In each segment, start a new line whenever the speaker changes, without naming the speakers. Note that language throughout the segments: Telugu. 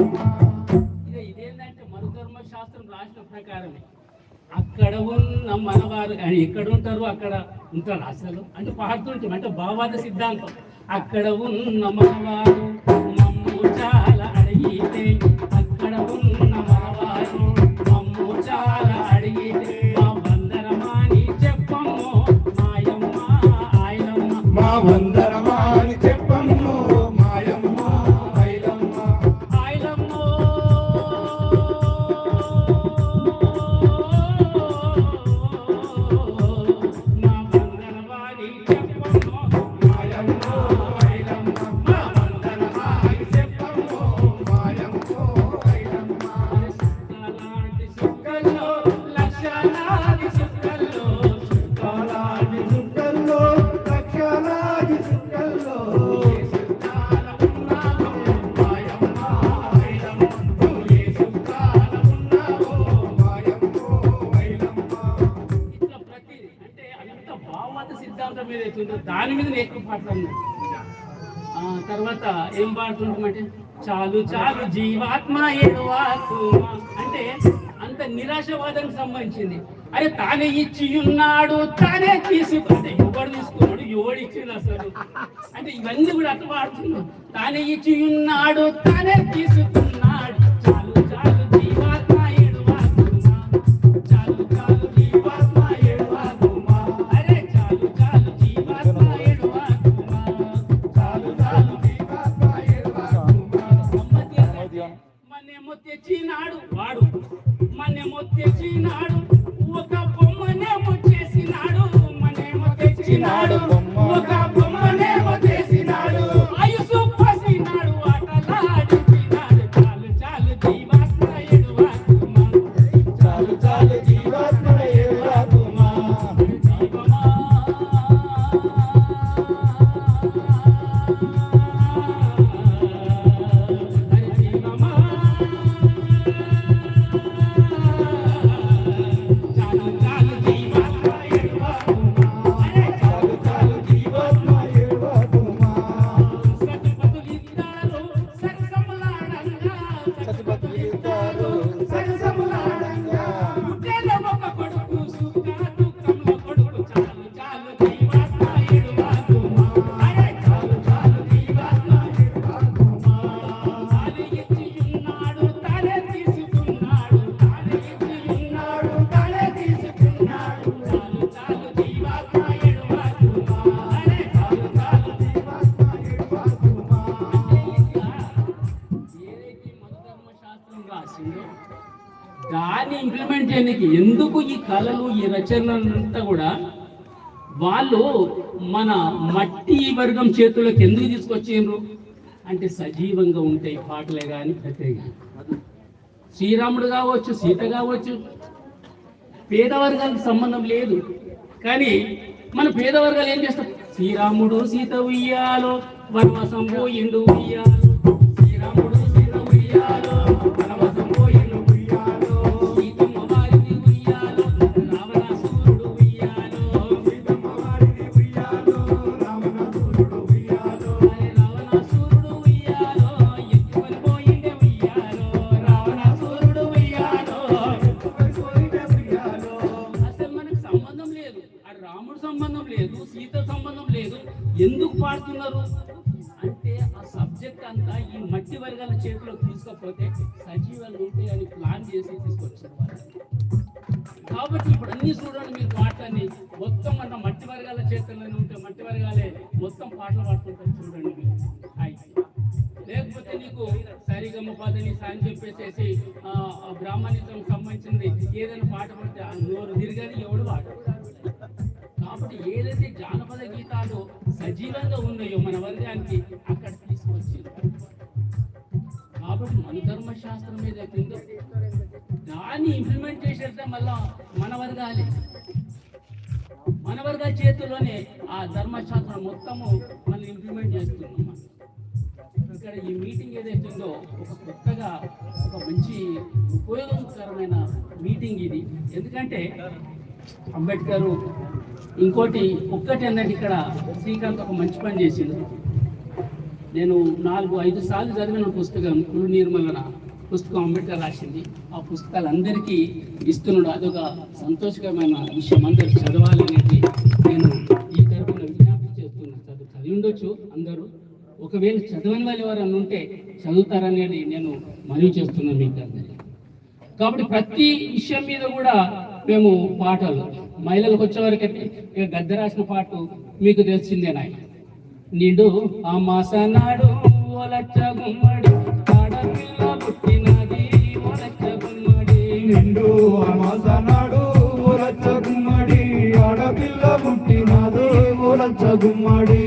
ఇక ఇదేంటంటే మన ధర్మశాస్త్రం రాసిన ప్రకారమే. అక్కడ ఉన్న మనవారు అని ఎక్కడ ఉంటారు అక్కడ ఉంటారు అసలు. అంటే పాడుతుంటాం అంటే భావాద సిద్ధాంతం. అక్కడ ఉన్న మనవారు మమ్ము చాలా అడిగితే అక్కడ ఉన్న సిద్ధాంతం మీద ఉందో దాని మీద ఎక్కువ పాటలు ఉన్నాయి తర్వాత ఏం పాడుతుంటామంటే చాలు చాలు జీవాత్మ ఏడువాత్మ అంటే అంత నిరాశవాదానికి సంబంధించింది. అరే తానే ఇచ్చి ఉన్నాడు తానే తీసుకుంటే ఎవడు తీసుకున్నాడు ఎవడు ఇచ్చింది అసలు? అంటే ఇవన్నీ కూడా అట్లా పాడుతున్నాడు తానే ఇచ్చి ఉన్నాడు తానే తీసుకున్నాడు ఇంప్లిమెంట్ ఎందుకు ఈ కళలు ఈ రచనలంతా కూడా వాళ్ళు మన మట్టి వర్గం చేతులకు ఎందుకు తీసుకొచ్చిండ్రు అంటే సజీవంగా ఉంటాయి పాటలే కానీ ప్రతి శ్రీరాముడు కావచ్చు సీత కావచ్చు పేద సంబంధం లేదు. కానీ మన పేదవర్గాలు ఏం చేస్తాం? శ్రీరాముడు సీత ఉయ్యాలో వనవాసం పోయిండు ఉయ్యాలో. శ్రీరాముడు వర్గాల చేతిలోకి తీసుకోకపోతే సజీవాలు ఉంటాయని ప్లాన్ చేసి తీసుకొచ్చారు కాబట్టి ఇప్పుడు అన్ని చూడండి మీరు పాటలన్నీ మొత్తం మన మట్టి వర్గాల చేతుల్లోనే ఉంటే మట్టి వర్గాలే మొత్తం పాటలు పాడుతుంటారు చూడండి మీరు. హాయ్. లేకపోతే నీకు సరిగమ్మ పదని సాయం చెప్పేసేసి ఆ, బ్రాహ్మణితం సంబంధించింది ఏదైనా పాట పడితే ఆ నోరు తిరగని ఎవడు పాట కాబట్టి ఏదైతే జానపద గీతాలు సజీవంగా ఉన్నాయో మన వర్గానికి అక్కడ తీసుకొచ్చి కాబట్టి మన ధర్మశాస్త్రం మీద కింద దాన్ని ఇంప్లిమెంట్ చేసేస్తే మళ్ళా మన వర్గాలే మన వర్గాల చేతుల్లోనే ఆ ధర్మశాస్త్రం మొత్తము మనం ఇంప్లిమెంట్ చేస్తున్నాం. ఇక్కడ ఈ మీటింగ్ ఏదైతే ఒక కొత్తగా ఒక మంచి ఉపయోగకరమైన మీటింగ్ ఇది. ఎందుకంటే అంబేద్కర్ ఇంకోటి ఒక్కటి అన్నట్టు ఇక్కడ శ్రీకాంత్ ఒక మంచి పని చేసింది నేను నాలుగు ఐదు సార్లు చదివిన పుస్తకం కులు నిర్మలన పుస్తకం అంబేద్కర్ రాసింది. ఆ పుస్తకాలు అందరికీ ఇస్తున్నాడు. అదొక సంతోషకరమైన విషయం. అందరు చదవాలి అనేది నేను ఈ తరపున విజ్ఞప్తి చేస్తున్నాను. చదువు చదివి ఉండొచ్చు అందరూ. ఒకవేళ చదవని వాళ్ళు ఎవరన్నా ఉంటే చదువుతారనేది నేను మనవి చేస్తున్నాను మీకు అందరికీ. కాబట్టి ప్రతి విషయం మీద కూడా మేము పాటలు మహిళలకు వచ్చేవరకైతే ఇక గద్దె రాసిన పాట మీకు తెలిసిందే నాయ నిడు ఆ మాస ఓలచ్చ గుమ్మడి ఆడపిల్ల పుట్టినది ఓలచ్చ గుమ్మడి.
నిండు అమాసనాడు ఊరచ్చ గుమ్మడి ఆడపిల్ల పుట్టినది ఊరచ్చ గుమ్మడి.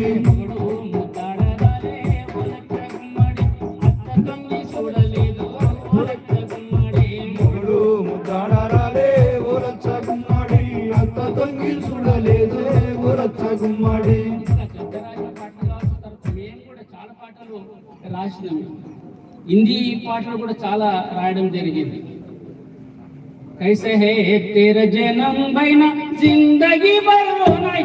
హిందీ పాటలు కూడా చాలా రాయడం జరిగింది. కైసే హే తెర జనం బైన జిందగీ బైలోనై.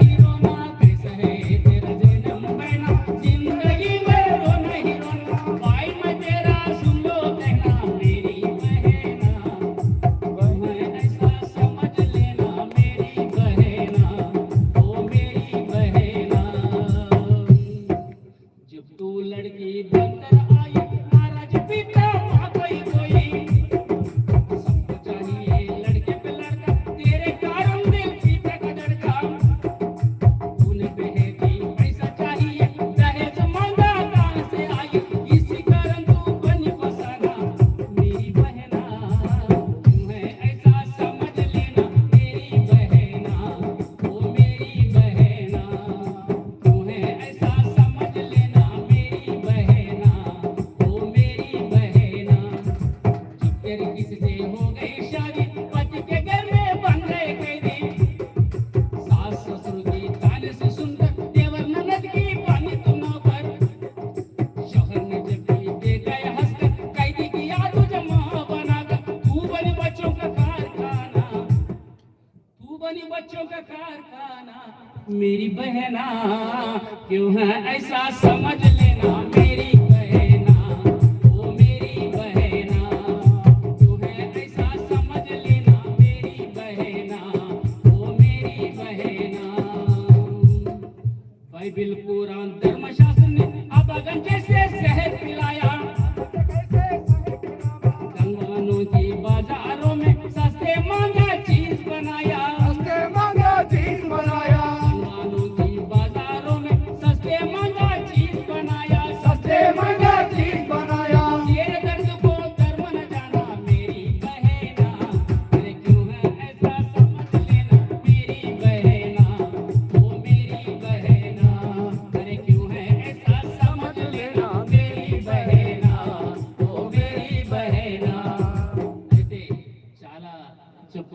मेरी बहना क्यों है ऐसा समझ लेना मेरी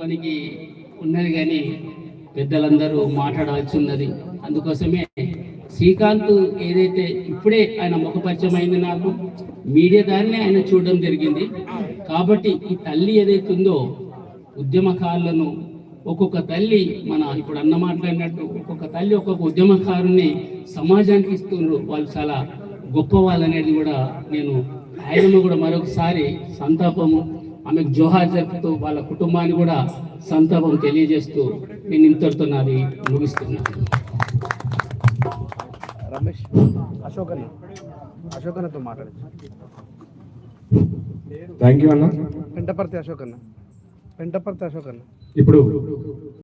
పనికి ఉన్నది కానీ పెద్దలందరూ మాట్లాడాల్సి ఉన్నది అందుకోసమే శ్రీకాంత్ ఏదైతే ఇప్పుడే ఆయన ముఖపరిచయమైంది నాకు మీడియా దారినే ఆయన చూడడం జరిగింది. కాబట్టి ఈ తల్లి ఏదైతే ఉందో ఉద్యమకారులను ఒక్కొక్క తల్లి మన ఇప్పుడు అన్న మాట్లాడినట్టు ఒక్కొక్క తల్లి ఒక్కొక్క ఉద్యమకారుని సమాజానికి ఇస్తున్నారు వాళ్ళు చాలా గొప్ప వాళ్ళు అనేది కూడా నేను ఆయన కూడా మరొకసారి సంతాపము ఆమెకు జోహార్ చెప్తూ వాళ్ళ కుటుంబాన్ని కూడా సంతాపం తెలియజేస్తూ నేను ఇంతటితో నాది ముగిస్తున్నాను
రమేష్ అశోక్ అశోక్ అన్నతో మాట్లాడచ్చు
థ్యాంక్ యూ అన్న.
పెంటపర్తి అశోక్ అన్న పెంటపర్తి అశోక్ అన్న
ఇప్పుడు